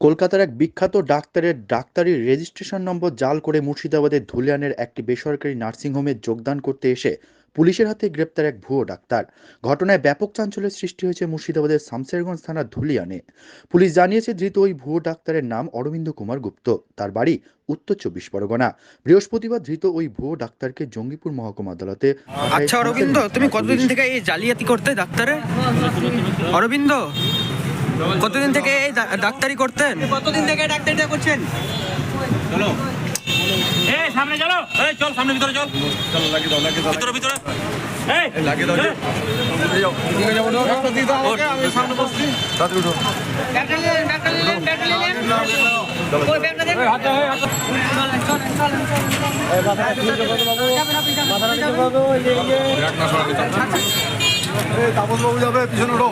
কলকাতার এক বিখ্যাত ডাক্তারের ডাক্তারি রেজিস্ট্রেশন নম্বর জাল করে মুর্শিদাবাদের ধুলিয়ানের একটি বেসরকারি নার্সিংহোমে যোগদান করতে এসে পুলিশের হাতে গ্রেপ্তার এক ভুয়ো ডাক্তার। ঘটনায় ব্যাপক চাঞ্চল্যের সৃষ্টি হয়েছে মুর্শিদাবাদের শামসেরগঞ্জ থানার ধুলিয়ানে। পুলিশ জানিয়েছে ধৃত ওই ভুয়ো ডাক্তারের নাম অরবিন্দ কুমার গুপ্ত। তার বাড়ি উত্তর চব্বিশ পরগনা। বৃহস্পতিবার ধৃত ওই ভুয়ো ডাক্তারকে জঙ্গিপুর মহকুমা আদালতে আচ্ছা অরবিন্দ তুমি কতদিন থেকে এই জালিয়াতি করতে ডাক্তারে? অরবিন্দ কতদিন থেকে এই ডাক্তারি করতেন? কতদিন থেকে ডাক্তারিটা করছেন? এই সামনে চলো। এই চল সামনে ভিতরে চল। ভিতরে ভিতরে এই ডাক্তার নিলেন ডাক্তার নিলেন ডাক্তার নিলেন ওই ব্যাগটা দেন। চলেন চলেন চলেন যাবেন আপনি যাবেন, আপনি যাবেন। তাপসবাবু যাবে পিছনে উঠো।